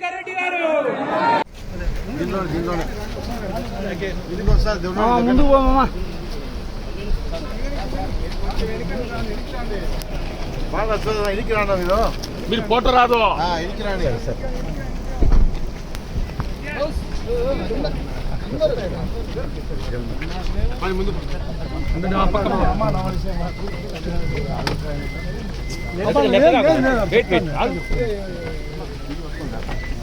ప్రభాకర్ రెడ్డి గారు ముందు బాగా వస్తుంది ఇదికి రాండి మీరు? మీరు ఫోటో రాదు. ఇదికి రాండి సార్. ముందు వెయిట్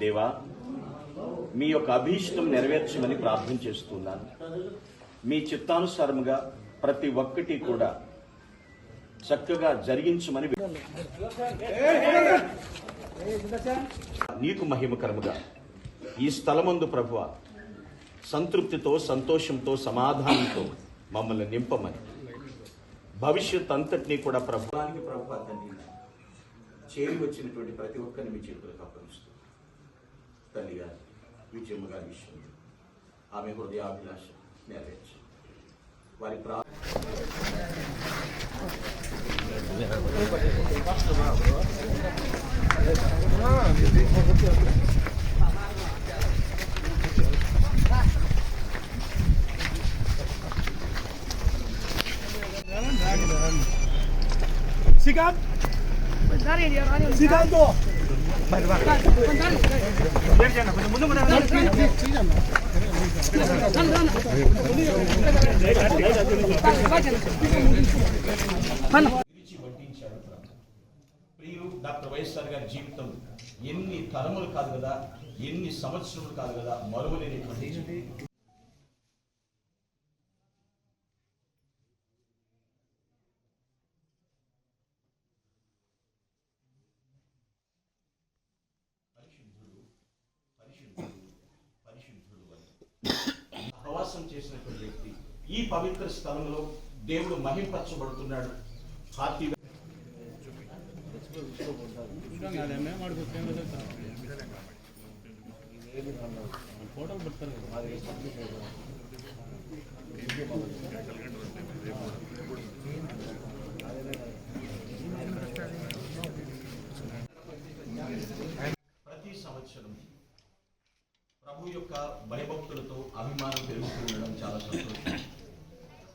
దేవా మీ యొక్క అభీష్టం నెరవేర్చమని ప్రార్థన చేస్తున్నాను. మీ చిత్తానుసారముగా ప్రతి ఒక్కటి కూడా చక్కగా జరిగించమని నీకు మహిమకరముగా ఈ స్థలమందు ప్రభువ సంతృప్తితో సంతోషంతో సమాధానంతో మమ్మల్ని నింపమని. భవిష్యత్ అంతటినీ కూడా ప్రభుత్వానికి ప్రభు తండ్రి చేరి వచ్చినటువంటి ప్రతి ఒక్కరిని మీ చేతులకు అప్పగిస్తూ. తల్లి విజయమ్మ గారి విషయం ఆమె హృదయాభిలాష నెరవేర్చి వారి ప్రా విరిచి వడ్డించాడు ప్రభు. ప్రియులు డాక్టర్ వైఎస్ఆర్ గారి జీవితం ఎన్ని తరములు కాదు కదా ఎన్ని సంవత్సరములు కాదు కదా మరువలేనిటువంటి ఈ పవిత్ర స్థలంలో దేవుడు మహింపరచబడుతున్నాడు. హాతీ ప్రతి సంవత్సరం ప్రభు యొక్క భయభక్తులతో అభిమానం పెరుగుతూ ఉండడం చాలా సంతోషం.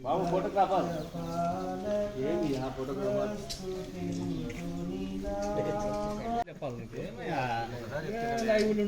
బాబు ఫోటోగ్రాఫర్ ఏమి ఆ ఫోటోగ్రాఫర్ చెప్పాలి లైవ్ ఉండే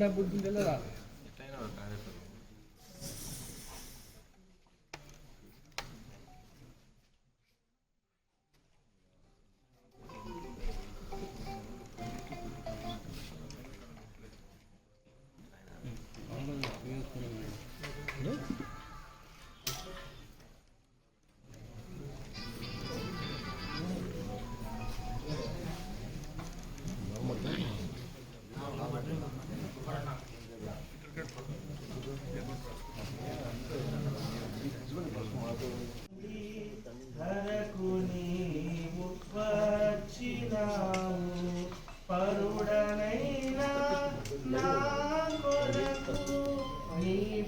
తెలియదా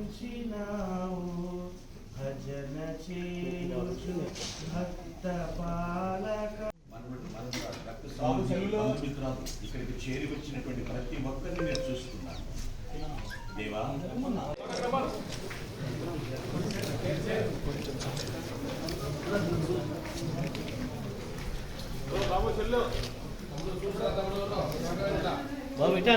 ప్రాణమునర్పించినావు భజన చేయుచు భక్త పాలక బంధుమిత్రాలు ఇక్కడికి చేరి వచ్చినటువంటి ప్రతి ఒక్కరిని నేను చూస్తున్నాను. దేవా? బాబు ఇట్లా